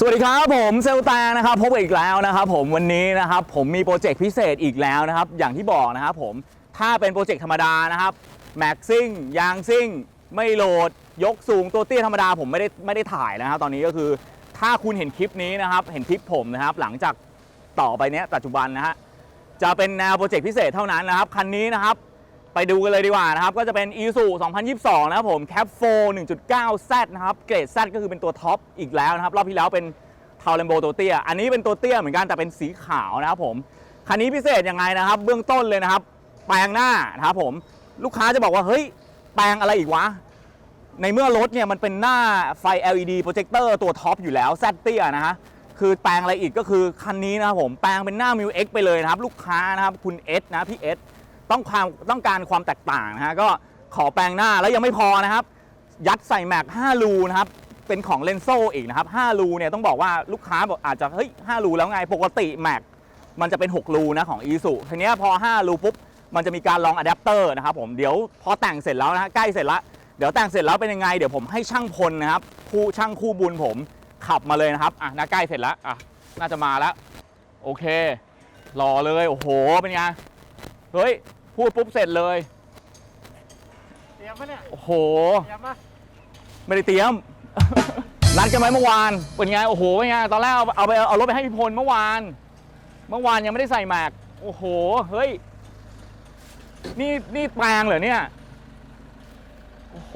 สวัสดีครับผมเซลแตงนะครับพบอีกแล้วนะครับผมวันนี้นะครับผมมีโปรเจกต์พิเศษอีกแล้วนะครับอย่างที่บอกนะครับผมถ้าเป็นโปรเจกต์ธรรมดานะครับแม็กซิ่งยางซิ่ง ไม่โหลดยกสูงตัวเตี้ยธรรมดาผมไม่ได้ไม่ได้ถ่ายนะครับตอนนี้ก็คือถ้าคุณเห็นคลิปนี้นะครับเห็นคลิปผมนะครับหลังจากต่อไปเนี้ยปัจจุบันนะฮะจะเป็นแนวโปรเจกต์พิเศษเท่านั้นนะครับคันนี้นะครับ ไปดูกันเลยดีกว่านะครับ ก็จะเป็น i s u 2022 นะครับผม Cap 4 1.9 Z นะครับ เกรด Z ก็คือเป็นตัวท็อปอีกแล้วนะครับ รอบที่แล้วเป็นเทาเลมโบตัวเตี้ย อันนี้เป็นตัวเตี้ยเหมือนกันแต่เป็นสีขาวนะครับผม คันนี้พิเศษยังไงนะครับ เบื้องต้นเลยนะครับ แปลงหน้านะครับผม ลูกค้าจะบอกว่า เฮ้ย แปลงอะไรอีกวะ ในเมื่อรถเนี่ยมันเป็นหน้าไฟ LED โปรเจคเตอร์ตัวท็อปอยู่แล้ว Z เตี้ยนะฮะ คือแปลงอะไรอีกก็คือคันนี้นะครับผม แปลงเป็นหน้า m ิว X ไปเลยนะครับ ลูกค้านะครับ คุณเอสนะพี่เอส ต้องความต้องการความแตกต่างนะฮะก็ขอแปลงหน้าแล้วยังไม่พอนะครับ ยัดใส่แม็ก5รูนะครับเป็นของเลนโซอีกนะครับ5รูเนี่ยต้องบอกว่าลูกค้าบอกอาจจะเฮ้ย5รูแล้วไงปกติแม็กมันจะเป็น 6 รูนะของ e ีซูทีนี้พอ 5 รูปุ๊บ มันจะมีการลองอะแดปเตอร์นะครับผมเดี๋ยวพอแต่งเสร็จแล้วนะฮะใกล้เสร็จแล้วเดี๋ยวแต่งเสร็จแล้วเป็นยังไง เดี๋ยวผมให้ช่างพลนะครับคู่ช่างคู่บุญผมขับมาเลยนะครับอะน่าใกล้เสร็จแล้วอะน่าจะมาแล้ว โอเค รอเลย โอ้โห เป็นไง เฮ้ย พูดปุ๊บเสร็จเลย เตรียมปะเนี่ยโอ้โห เตรียมปะไม่ได้เตรียม นัดกันไหมเมื่อวาน เป็นไง โอ้โหเป็นไง ตอนแรกเอาเอาไปเอารถไปให้พี่พลเมื่อวาน เมื่อวานยังไม่ได้ใส่แม็กโอ้โห เฮ้ย นี่นี่แปลงเหรอเนี่ย โอ้โห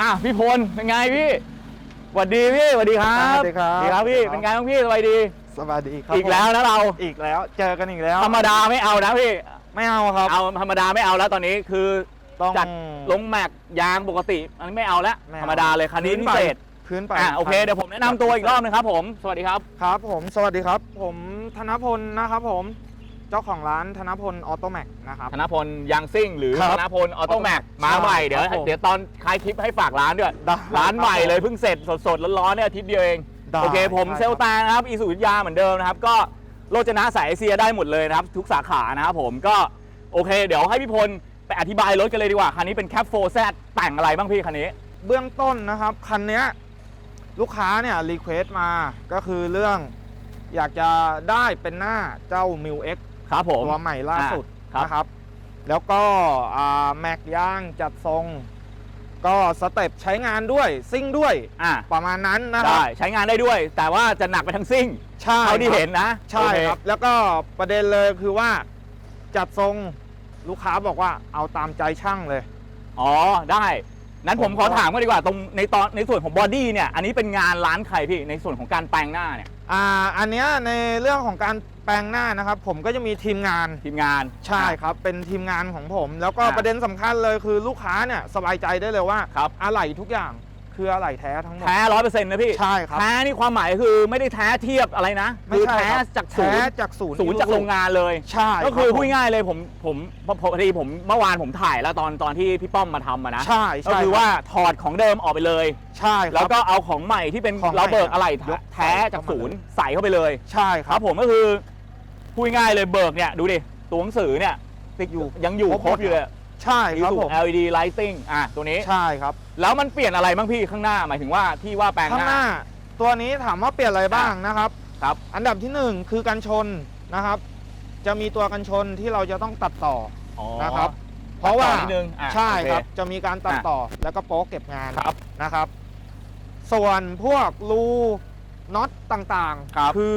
อะพี่พลเป็นไงพี่สวัสดีพี่สวัสดีครับสวัสดีครับสวัสดีครับ พี่ เป็นไงบ้างพี่สบายดี สวัสดีครับอีกแล้วนะเราผมอีกแล้ว เจอกันอีกแล้ว ธรรมดาไม่เอานะพี่ไม่เอาครับ เอาธรรมดาไม่เอาแล้วตอนนี้คือต้องจัดลงแม็กยางปกติ อันนี้ไม่เอาแล้วไม่เอาธรรมดาเลยคันนี้พื้พินไปเศษพื้นไปอะโอเคเดี๋ยวผมแนะนำตัวอีกรอบนึงครับผมสวัสดีครับครับ ผมสวัสดีครับ ผมธนพลนะครับผมเจ้าของร้านธนพลออโตแม็กนะครับธนพลยางซิ่ง หรือครับธนพลออโตแม็กมาใหม่ใช่เดี๋ยวครับผมเดี๋ยวตอนคลายคลิปให้ฝากร้านด้วยได้ร้านใหม่ครับผมเลยเพิ่งเสร็จสดๆร้อนๆเนี่ยอาทิตย์เดียวเอง ได้โอเคผมได้เซลตานะครับอีสุวิทยาเหมือนเดิมนะครับ ก็โรจนะสายเอเชียได้หมดเลยนะครับ ทุกสาขานะครับผมก็โอเค เดี๋ยวให้พี่พลไปอธิบายรถกันเลยดีกว่า คันนี้เป็นแคปโฟแซแต่งอะไรบ้างพี่คันนี้ เบื้องต้นนะครับ คันเนี้ยลูกค้าเนี่ยรีเควสต์มาก็คือเรื่องอยากจะได้เป็นหน้าเจ้า m ิว X ครับผม ตัวใหม่ล่าสุดอ่าครับ นะครับ แล้วก็อ่าแม็กย่างจัดทรง ก็สเต็ปใช้งานด้วยซิ่งด้วย อะประมาณนั้นนะครัได้บใช้งานได้ด้วย แต่ว่าจะหนักไปทั้งซิ่งใช่เท่าที่ครับเห็นนะใช่โอเครับ แล้วก็ประเด็นเลยคือว่า จัดทรงลูกค้าบอกว่าเอาตามใจช่างเลย อ๋อได้นั้นผมผมขอก็ ถามก็ดีกว่าตรงในตอนในส่วนของบอดี้เนี่ยอันนี้เป็นงานร้านใครพี่ในส่วนของการแปลงหน้าเนี่ย อ่าอันเนี้ยในเรื่องของการ แปลงหน้านะครับ ผมก็จะมีทีมงานทีมงาน ใช่ครับ เป็นทีมงานของผม แล้วก็อ่าประเด็นสำคัญเลยคือลูกค้าเนี่ยสบายใจได้เลยว่าครับ อะไหล่ทุกอย่างคืออะไหล่แท้ทั้งหมด แท้ร้อยเปอร์เซ็นต์นะพี่ใช่ครับ แท้นี่ความหมายคือไม่ได้แท้เทียบอะไรนะไม่คือใช่แท้ครับจากศูแท้นย์จากศูนย์ศูนย์จากโรงงานเลย ใช่ก็คือรับพูดผมง่ายๆเลยผมผมพอดีผมเมื่อวานผมถ่ายแล้วตอนตอนที่พี่ป้อมมาทำอะนะใช่ก็ใช่คือรับว่าถอดของเดิมออกไปเลย ใช่ครับ แล้วก็เอาของใหม่ที่เป็นของใหม่เราเบิกอะไรยกแท้จากศูนย์ใส่เข้าไปเลย ใช่คครัรับบผมก็คือ พูดง่ายๆเลยเบิกเนี่ย ดูดิ ตัวหนังสือเนี่ย ติดอยู่ยังอยู่ครบครบอยู่เลย ใช่ครับผม LED lighting อะตัวนี้ ใช่ครับ แล้วมันเปลี่ยนอะไรบ้างพี่ข้างหน้าหมายถึงว่าที่ว่าแปลงข้างหหน้าน้า ตัวนี้ถามว่าเปลี่ยนอะไรบ้างนะครับ ครับ อันดับที่หนึ่งคือกันชนนะครับ จะมีตัวกันชนที่เราจะต้องตัดต่ออ๋อนะครับ เพราะว่าตัดต่อนิดนึงอะใช่โอเคครับจะมีการตัดอะต่อแล้วก็โป๊กเก็บงานครับนะครับ ส่วนพวกรูน็อตต่างครับๆคือ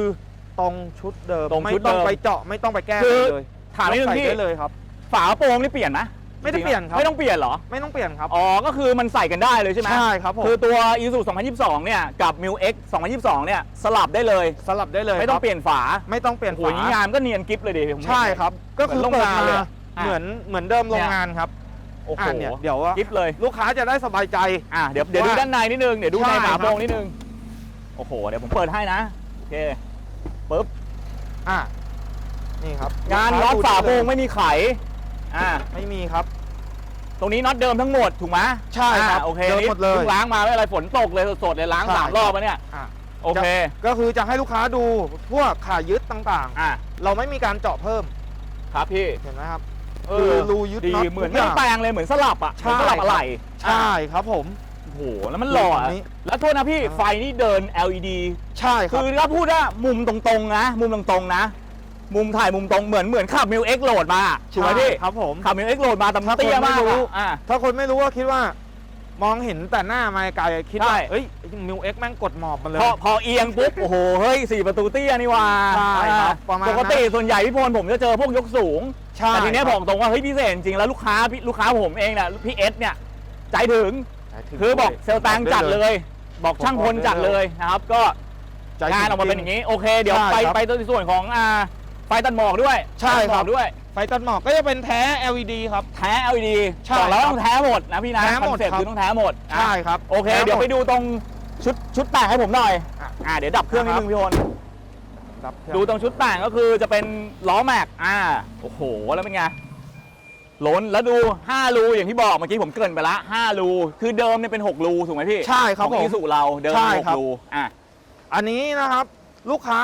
ตรงชุดเดิมตรงไม่ชุดต้องเดิมไปเจาะไม่ต้องไปแก้คือเลยถามนิดนึงใส่พี่ได้เลยครับ ฝาโปรงนี่เปลี่ยนไหมไม่ได้เปลี่ยนครับ ไม่ต้องเปลี่ยนเหรอ ไม่ต้องเปลี่ยนครับอ๋อ ก็คือมันใส่กันได้เลยใช่ไหมใช่ครับผมคือตัว Isuzu 2022 เนี่ย กับ m i l X 2022 เนี่ย สลับได้เลย สลับได้เลยไม่ต้องครับเปลี่ยนฝาไม่ต้องเปลี่ยนโอ้โหฝาอยางนี้งานก็เนียนกิฟเลยดิผมเห็น ใช่ครับ ก็คือเหมือนเปิดโรงงานมาเลยอะ เหมือนเหมือนเดิมโรงงานครับโอ้โหอะเนี่ยเดี๋ยวว่ากิฟเลย ลูกค้าจะได้สบายใจ อะเดี๋ยวเดี๋ยวดูว่าด้านในนิดนึง เดี๋ยวดูในใช่ฝาครับ โปรงนิดนึง โอ้โห เดี๋ยวผมเปิดให้นะ โอเค ปึ๊บอะนี่ครับงานลูกค้น็อตดูฝาได้โปรงเลยไม่มีไขอ่าไม่มีครับ ตรงนี้น็อตเดิมทั้งหมดถูกไหมใช่ครับอ่าโอเคเดิมนี่หมดเลยพิ่งล้างมาไม่เป็นไรฝนตกเลยสดๆเลยล้างใช่สามรอบแล้วเนี่ยอะโอเค ก็คือจะให้ลูกค้าดูพวกขายึดต่างอะๆเราไม่มีการเจาะเพิ่มครับพี่เห็นไหมครับเอคืออรูยึดดีน็อตเหมือนทุกไม่อได้ย่างแปลงเลยเหมือนสลับอะเหมือนสลับใช่อะไรใช่ครับผมโอ้โหโหแล้วมันหล่อตรอะงนี้แล้วโทษนะพี่อ่าไฟนี่เดิน LED ใช่ครัคืบอถ้าพูดว่ามุมตรงๆนะ มุมตรงๆนะ มุมถ่ายมุมตรงเหมือนเหมือนขับมิวเอ็กโหลดมาถูกไหมพี่ใช่ครับผม ขับมิวเอ็กโหลดมาแต่ถ้าคนเตี้ยมากไม่รู้ อะอะ ถ้าคนไม่รู้ก็คิดว่า มองเห็นแต่หน้ามาไกลคิดว่าใช่ เอ้ยมิวเอ็กแม่งกดหมอบมาเลย พอพอเอียงปุ๊บ โอ้โห เฮ้ยสี่ประตูเตี้ยนี่ว่าใช่ครับประมาณนั้น ปกติส่วนใหญ่พี่พลผมจะเจอพวกยกสูง ใช่แต่ทีเนี้ยครับบอกตรงว่าเฮ้ยพิเศษจริงแล้วลูกค้าพี่ลูกค้าผมเองเนี่ยพี่เอสเนี่ยใจถึง คือบอกเซลลตังจัดเลย บอกช่างพลจัดเลยนะครับ ก็ใจงานออกมาเป็นอย่างนี้ โอเค เดี๋ยวใช่ไปครับไปในส่วนของอ่าไฟตัดหมอกด้วยใช่ตัดหมครัอบกด้วย ไฟตัดหมอกก็จะเป็นแท้ LED ครับ แท้ LED ใช่บอกแล้วครับต้องแท้หมดนะพี่นะแท้หมดคอนเซ็ปต์ครับคือต้องแท้หมดอะใช่ครับโอเคแท้หมเดี๋ยวไปดูตรงชุดชุดแต่งให้ผมหน่อยอะอ่าเดี๋ยวดับเครื่องนิดนึงพี่พลรับเคองดูตรงชุดแต่งก็คือจะเป็นล้อแม็กอ่าโอ้โหแล้วเป็นไง ล้นแล้วดู 5 รูอย่างที่บอกเมื่อกี้ผมเกรินไปละ 5 รู คือเดิมเนี่ยเป็น 6 รู ถูกไหมพี่ใช่ครับของผมอีสุเราเดิมใช่เป็นครับ6รูอะอันนี้นะครับลูกค้า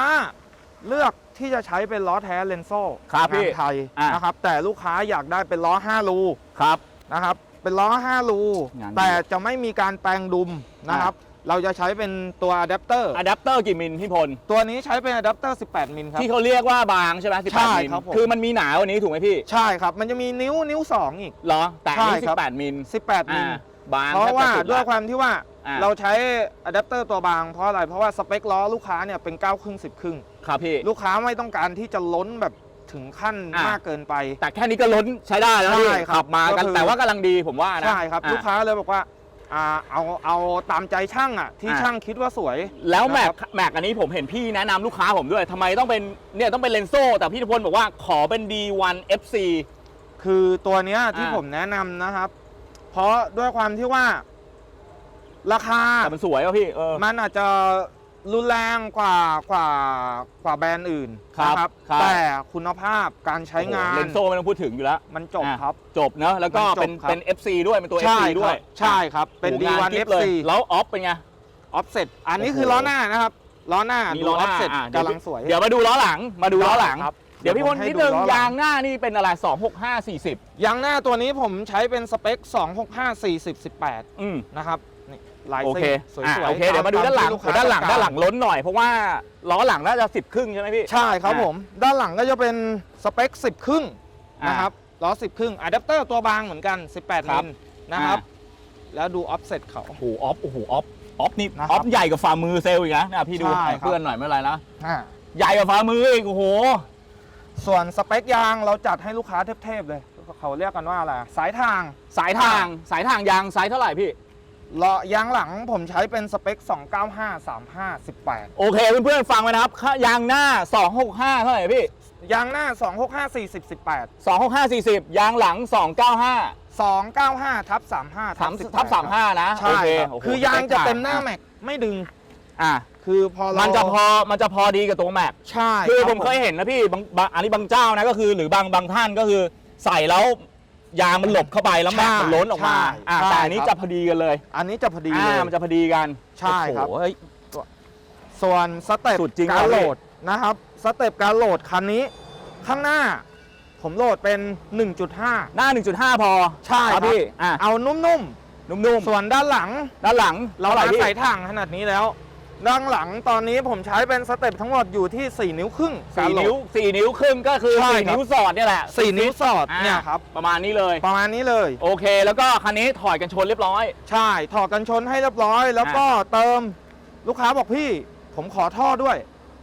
เลือกที่จะใช้เป็นล้อแท้เลนโซ่ครับพี่งานไทยอะ นะครับ แต่ลูกค้าอยากได้เป็นล้อ 5 รูครับ นะครับ เป็นล้อ 5 รู งานดีแต่จะไม่มีการแปลงดุมนะครับ เราจะใช้เป็นตัวอะแดปเตอร์อะแดปเตอร์กี่มิลพี่พล ตัวนี้ใช้เป็นอะแดปเตอร์ 18 มิลครับ ที่เขาเรียกว่าบางใช่ไหมใช่18 มิลครับผม คือมันมีหนากว่านี้ถูกไหมพี่ใช่ครับ มันจะมีนิ้วนิ้ว 2 อีก เหรอ แต่อันนี้ใช่ครับ 18 มิล18 มิอ่าล บางเพราะว่าแทบจสุด้วยละ ความที่ว่าอ่า เราใช้อะแดปเตอร์ตัวบางเพราะอะไร เพราะว่าสเปคล้อลูกค้าเนี่ยเป็น9ครึ่ง10 ครึ่ง ครับพี่ ลูกค้าไม่ต้องการที่จะล้นแบบถึงขั้นอะมากเกินไป แต่แค่นี้ก็ล้นใช้ได้แล้วนะพี่ใช่ครับขับมากันก็คือ แต่ว่ากำลังดีผมว่านะใช่ครับ อะ ลูกค้าเลยบอกว่า อ่าเอาเอาตามใจช่างอะ ที่อะ ช่างคิดว่าสวย แล้วแม็นะกครับแม็กอันนี้ผมเห็นพี่แนะนำลูกค้าผมด้วยทำไมต้องเป็นเนี่ยต้องเป็นเลนโซ่ แต่พี่ธพลบอกว่าขอเป็น D1 FC คือตัวเนี้ยที่อะผมแนะนำนะครับ เพราะด้วยความที่ว่า ราคาแต่มันสวยว่ะพี่เออ มันอาจจะ รุนแรงกว่ากว่ากว่าแบรนด์อื่นครับนะครับ ครับ แต่คุณภาพการใช้งานเลนโซ่ไม่ต้องพูดถึงอยู่แล้ว มันจบอะ ครับ จบเนอะแล้วก็มันจบเป็นครับ เป็น FC ด้วย เป็นตัว ใช่ FC คด้วรัยบใช่ครับ เป็น โอ้โหงาน D1 กิ๊บเลย FC แล้วออฟเป็นไงออฟเซ็ตอันนี้โอ้โหคือล้อหน้านะครับ ล้อหน้ามีดู ล้ออหอน้าฟเซ็ตอะเดี๋ยวกำลังสวยเดี๋ยวมาดูล้อหลังมาดูล้อหลัง ครับเดี๋ยวพี่พลผมให้นิดนึงล้อหลัยางหน้านี่เป็นอะไร 265 40 ยางหน้าตัวนี้ผมใช้เป็นสเปค 265 40 18 อืมนะครับนี่ ลายโอเส้เคนสวยอะๆโอเค เดี๋ยวมาดูด้านหลังตมที่ด้านหลังลูกค้ด้านหลังต้องกล้นหน่อยเพราะว่าล้อหลังน่าจะ10ครึ่งใช่ไหมพี่ใช่ครับอะผม ด้านหลังก็จะเป็นสเปค 10 ครึ่งอะนะครับล้อ 10 ครึ่งอะแดปเตอร์ตัวบางเหมือนกัน 18 ครัมิบ ลนะครับอ่แล้วดูออฟเซ็ตเขา โอ้โหออฟโอ้โหออฟออฟนี่นะครับออฟใหญ่กว่าฝ่ามือเซลล์อีกนะนะพี่ดูใช่ให้ครับ เพื่อนหน่อยไม่เป็นไรนะอ่าใหญ่กว่าฝ่ามืออีกโอ้โห ส่วนสเปคยางเราจัดให้ลูกค้าเทพๆเลย เขาเรียกกันว่าอะไรสายทาง สายทางสายทางยางไซส์เท่าไหร่พี่เลาะยางหลังผมใช้เป็นสเปค 295 35 18 โอเคเพื่อนๆฟังไว้นะครับค่ายางหน้า 265 เท่าไหร่พี่ ยางหน้า 265 40 18 265 40 ยางหลัง 295 295ทับ35 3ทับ35 นะใช่โอเคครับโโหคือยางจะเต็มหน้าอ่แม็กไม่ดึง อะคือพอเรามันจะพอมันจะพอดีกับตัวแม็ก ใช่คือรับผมเคยเห็นนะพี่บางบางอันนี้บางเจ้านะก็คือหรือบางบางท่านก็คือใส่แล้ว ยางมันหลบเข้าไปแล้วแม็กมันล้นออกมาใช่อะใช่แต่อันนี้ครับ จะพอดีกันเลยอันนี้จะพอดีอ่าเลยมันจะพอดีกันใช่ครับ โอ้โหเฮ้ย ส่วนสเต็ปสุดจริงการว่ะพี่โหลดนะครับสเต็ปการโหลดคันนี้ ข้างหน้า ผมโหลดเป็น 1.5 หน้า 1.5 พอใช่คครัรับบพี่อะเอานุ่มนุ่มๆส่วนด้านหลังๆด้านหลังเราท่ไหมาพี่ใส่ถังขนาดนี้แล้ว ด้านหลังตอนนี้ผมใช้เป็นสเต็ปทั้งหมดอยู่ที่ 4 นิ้วครึ่งสี่การโหลดนิ้วสี่นิ้วครึ่งก็คือใช่สี่ครับ นิ้วสอดเนี่ยแหละสี่นิ้วสอดอ่าเนี่ยครับ ประมาณนี้เลย ประมาณนี้เลย โอเค แล้วก็คันนี้ถอดกันชนเรียบร้อย ใช่ ถอดกันชนให้เรียบร้อย แล้วก็เติมลูกค้าบอกพี่ ผมขอท่อด้วย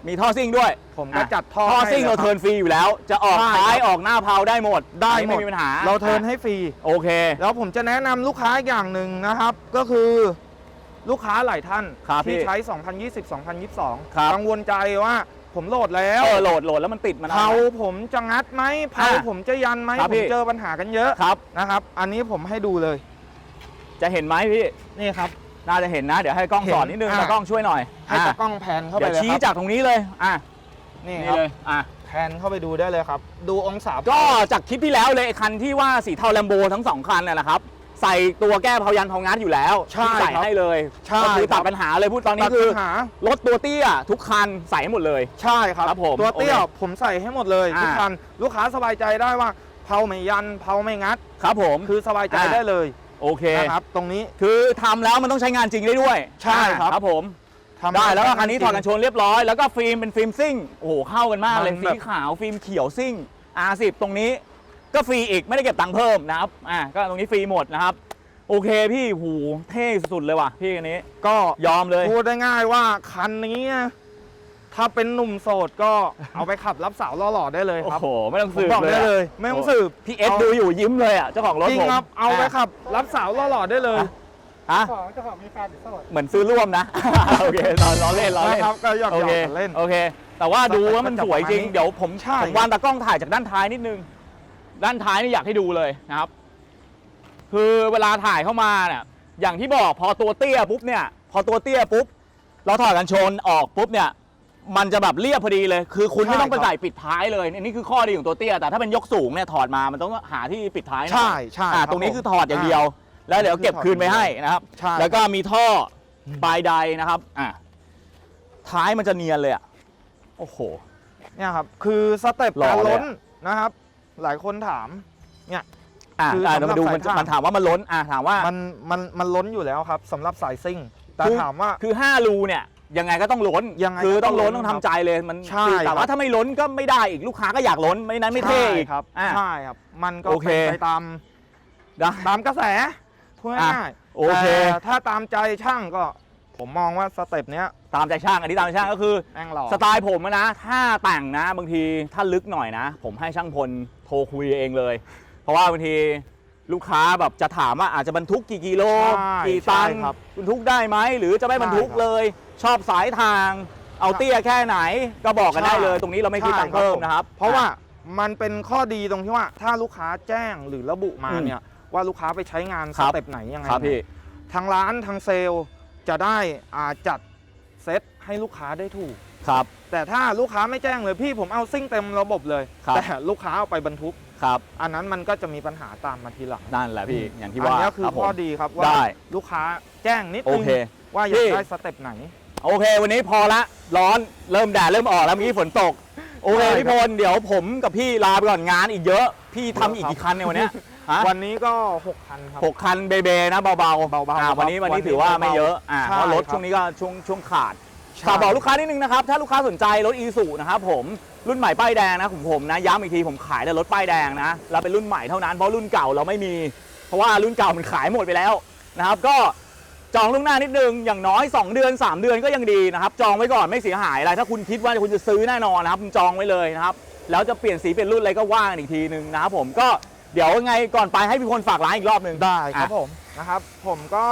มีท่อซิ่งด้วยผมก็อะจัดท่อท่อให้ซิ่งลยเราคบ เทิร์นฟรีอยู่แล้ว จะออกใช่ท้ายครับ ออกหน้าเพาได้หมดได้อันหมนี้ดไม่มีปัญหาเราเทิร์นอะให้ฟรี โอเค แล้วผมจะแนะนำลูกค้าอย่างหนึ่งนะครับ ก็คือ ลูกค้าหลายท่านครับพี่ที่ใช้ 2020ครับ2022กังวลใจว่าผมโหลดแล้ว เออโหลดโหลดแล้วมันติดมานานเผาไหมผมจะงัดไหมเผาอะผมจะยันไหมครับผพี่ มเจอปัญหากันเยอะครับ นะครับ อันนี้ผมให้ดูเลย จะเห็นไหมพี่ นี่ครับ น่าจะเห็นนะ เดี๋ยวให้กล้องเห็นสอนนิดนึงอะ ตากล้องช่วยหน่อยให้อะตากล้องแพนเข้าไปเดี๋ยวเลยชี้ครับจากตรงนี้เลย อะนี่นี่ครับเลยอะแพนเข้าไปดูได้เลยครับ ดูองศาก็จากคลิปที่แล้วเลยไอ้คันที่ว่าสีเทาแลมโบทั้งสองคันน่ะนะครับ ใส่ตัวแก้เพายันเพางัดอยู่แล้วใช่ที่ใส่ครับให้เลยใช่ก็คือตัดครับ ปัญหาเลยพูดตอนนี้ตัดคือ ปัญหารถตัวเตี้ยทุกคันใส่ให้หมดเลย ใช่ครับ ครับผมตัวเตี้ยโอเคผมใส่ให้หมดเลยอ่า ทุกคันลูกค้าสบายใจได้ว่าเผาไม่ยันเผาไม่งัด ครับผมคือสบายใจอ่าได้เลยโอเค นะครับ ตรงนี้ คือทำแล้วมันต้องใช้งานจริงได้ด้วยใช่ครับ ครับผม ทำได้แล้วก็คันนี้ถอดจกัรินงชนเรียบร้อยแล้วก็ฟิล์มเป็นฟิล์มซิ่งโอ้โหเข้ากันมากเลยมันสีแบบขาวฟิล์มเขียวซิ่ง R10 ตรงนี้ ก็ฟรีอีกไม่ได้เก็บตังค์เพิ่มนะครับอ่าก็ตรงนี้ฟรีหมดนะครับ โอเคพี่หูเท่สุดๆเลยว่ะพี่อันนี้ก็ยอมเลย พูดได้ง่ายว่าคันนี้นะถ้าเป็นหนุ่มโสดก็เอาไปขับรับสาวล่อๆได้เลยโอ้ครับ โห ไม่ต้องผมสืบบอกเลยได้อะเลย ไม่ต้องสืบพี่เอสดูอยู่ยิ้มเลยอะเจ้าของรถจริงผมครับเอาไปะขับ รับสาวล่อๆได้เลยฮะ ของเจ้าของมีแฟนหรือโสด เหมือนซื้อร่วมนะ โอเคล้อล้อเล่นล้อเล่นนะครับก็หยอกโอๆเคกันเล่น โอเค แต่ว่าดูแล้วมันสวยจริงจับประมาณนี้เดี๋ยวผมใช่ ผมวางตากล้องถ่ายจากด้านท้ายนิดนึง ด้านท้ายนี่อยากให้ดูเลยนะครับ คือเวลาถ่ายเข้ามาเนี่ยอย่างที่บอกพอตัวเตี้ยปุ๊บเนี่ยพอตัวเตี้ยปุ๊บเราถอดกันชนออกปุ๊บเนี่ยมันจะแบบเรียบพอดีเลย คือคุณไม่ต้องไปใส่ปิดท้ายเลยอันนี่คือข้อดีของตัวเตี้ยแต่ถ้าเป็นยกสูงเนี่ยถอดมามันต้องหาที่ปิดท้ายหน่อยใช่ใช่อ่าครับตรงนี้ผมคือถอดอย่างเดียว แล้วเดี๋ยวเก็บคืนไปให้นะครับใช่แล้วก็มีท่อปลายใดนะครับอะท้ายมันจะเนียนเลยอะโอ้โหเนี่ยครับคือสเต็ปหล่การอเลยล้อะนนะครับ หลายคนถาม อะคืออะสำหรับเดี๋ยวมาดูมันสายช่าง มันถามว่ามันล้นอะถามว่า มันมันมันล้นอยู่แล้วครับสำหรับสายซิ่ง แต่คือ ถามว่า คือ5รูเนี่ยยังไงก็ต้องล้นยังไงคือก็ต้ต้อองงล้ล้นนต้องครัทำบใจเลยมันใช่คือแต่ครับว่าถ้าไม่ล้นก็ไม่ได้อีกลูกค้าก็อยากล้นไม่นั้นไม่เท่ใช่อีกครับอะ ใช่ครับ มันก็โอเค เป็นไปตามนะตามกระแสพูดอะง่ายโอเค แต่ถ้าตามใจช่างก็ ผมมองว่าสเต็ปเนี้ยตามใจช่างอันนี้ตามใจช่างก็คือ แม่งหล่อ สไตล์ผมอะนะ ถ้าแต่งนะ บางทีถ้าลึกหน่อยนะ ผมให้ช่างพลโทรคุยเองเลย เพราะว่าบางทีลูกค้าแบบจะถามว่าอาจจะบรรทุกกี่กิโล ใช่กี่ตันใช่ครับบรรทุกได้ไหมหรือจะไม่บรรทุกใช่ครับเลย ชอบสายทาง เอาเตี้ยแค่ไหน ก็บอกกันได้เลยใช่ตรงนี้เราไม่คิดตังค์เพิ่มนะครับ เพราะว่ามันเป็นข้อดีตรงที่ว่าถ้าลูกค้าแจ้งหรือระบุมาอืมเนี่ยว่าลูกค้าไปใช้งานคสรับ เต็ปไหนยังไงครับเนี่พี่ยทางร้านทางเซลล์จะได้อ่าจัดเซตให้ลูกค้าได้ถูก ครับ แต่ถ้าลูกค้าไม่แจ้งเลยพี่ผมเอาซิ่งเต็มระบบเลย ครับ แต่ลูกค้าเอาไปบรรทุก ครับอันนั้นมันก็จะมีปัญหาตามมาทีหลังนั่นแหละพี่อย่างที่อัว่านี้คือรับผมข้อดีครับว่าได้ ลูกค้าแจ้งนิดโอนึงเค ว่าอยาพี่ กได้สเต็ปไหน โอเค วันนี้พอละร้อนเริ่มแดดเริ่มออกแล้วเมื่อกี้ฝนตก โอเคใช่ครับ พี่พลเดี๋ยวผมกับพี่ลาไปก่อนงานอีกเยอะพี่ทำอีกเยอะครับกี่คันเนี่ยวันเนี้ยฮะวันนี้ก็ 6 คันครับ หกคันเบเบนะเบาๆเบาๆอ่ครับวันนี้วันนี้วันนี้ถือว่าไม่เบาๆเยอะอ่าใช่เพราะรถครับ ช่วงนี้ก็ช่วงช่วงขาดใช่ ฝากบอกลูกค้านิดนึงนะครับ ถ้าลูกค้าสนใจรถอีสุนะครับผมรุ่นใหม่ป้ายแดงนะของผมนะย้ำอีกทีผมขายแต่รถป้ายแดงนะแล้วเป็นรุ่นใหม่เท่านั้นเพราะรุ่นเก่าเราไม่มี เพราะว่ารุ่นเก่ามันขายหมดไปแล้วนะครับ ก็จองล่วงหน้านิดนึงอย่างน้อย 2 เดือน 3 เดือนก็ยังดีนะครับจองไว้ก่อนไม่เสียหายอะไรถ้าคุณคิดว่าคุณจะซื้อแน่นอนนะครับคุณจองไว้เลยนะครับแล้วจะเปลี่ยนสีเปลี่ยนรุ่นอะไรก็ว่ากันอีกทีนึงนะครับผมก็เดี๋ยวยังไงก่อนไปให้พี่พลฝากร้านอีกรอบหนึ่งได้ครับอะผมนะครับผมก็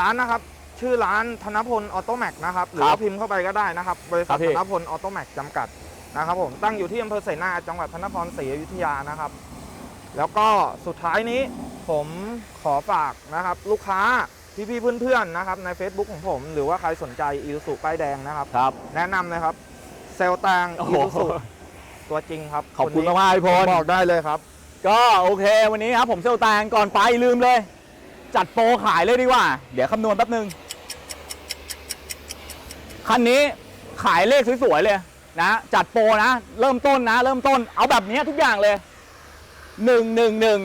ร้านนะครับ ชื่อร้านธนพลออโตแม็กนะครับหรือครับว่าพิมพ์เข้าไปก็ได้นะครับบริษัครัทบพี่ ธนพลออโตแม็กจำกัดนะครับผมตั้งอยู่ที่อำเภอเสนาจังหวัดพระนครศรีอยุธยานะครับ แล้วก็สุดท้ายนี้ผมขอฝากนะครับลูกค้าพี่ๆเพื่อนๆนะครับใน Facebook ของผม หรือว่าใครสนใจอีซูซูป้ายแดงนะครับ ครับ แนะนำเลยครับเซลตางโอ้อีโห ซูซูตัวจริงครับขอบคุณนนี้มากๆพี่พลบอกได้เลยครับ ก็โอเควันนี้ครับผมเซลลแตงก่อนไปลืมเลย จัดโปรขายเลยดีกว่า เดี๋ยวคำนวณแป๊บนึง คันนี้ขายเลขสวยๆเลยนะจัดโปรนะ เริ่มต้นนะ เริ่มต้นเอาแบบนี้ทุกอย่างเลยหนึ่งหนึ่งหนึ่ง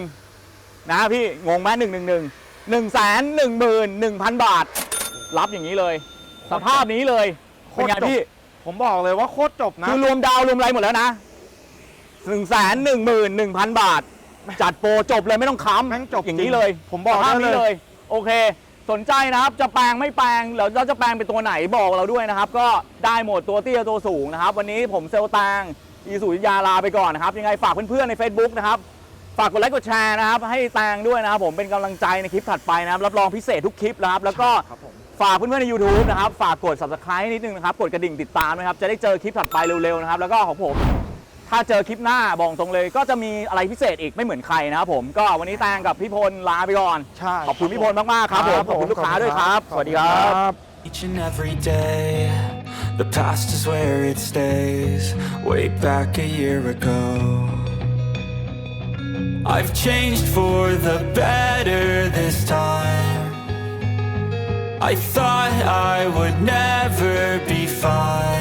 นะพี่งงไหมหนึ่งหนึ่งหนึ่งหนึ่งแสนหนึ่งหมื่นหนึ่งพันบาท รับอย่างนี้เลย สภาพนี้เลยโคเป็นตรไงจบพี่ ผมบอกเลยว่าโคตรจบนะ คือรวมดาวรวมอะไรหมดแล้วนะหนึ่งแสนหนึ่งหมื่นหนึ่งพันบาท จัดโปรจบเลยไม่ต้องค้ำแม่งจบอย่างจรินี้งเลย ผมบอกสภาพได้นี้เลยเลย โอเค สนใจนะครับจะแปลงไม่แปลงแล้วเราจะแปลงเป็นตัวไหนบอกเราด้วยนะครับ ก็ได้หมดตัวเตี้ยตัวสูงนะครับ วันนี้ผมเซลตางอีสุยาลาไปก่อนนะครับ ยังไงฝากเพื่อนๆใน Facebook นะครับ ฝากกดไลค์กดแชร์นะครับ ให้แตงด้วยนะครับ ผมเป็นกำลังใจในคลิปถัดไปนะครับ รับรองพิเศษทุกคลิปนะครับ แล้วก็ครับผม ฝากเพื่อนๆใน YouTube นะครับ ฝากกด subscribe นิดนึงนะครับ กดกระดิ่งติดตามนะครับ จะได้เจอคลิปถัดไปเร็วๆนะครับ แล้วก็ของผม ถ้าเจอคลิปหน้าบอกตรงเลย ก็จะมีอะไรพิเศษอีกไม่เหมือนใครนะครับผมก็วันนี้แตงกับพี่พลลาไปก่อน ใช่ขอบคุณพี่พลมากๆครับผมขอบคุณลูกค้าด้วยครับ สวัสดีครับ Each and every day, the past is where it stays. Way back a year ago, I've changed for the better this time. I thought I would never be fine.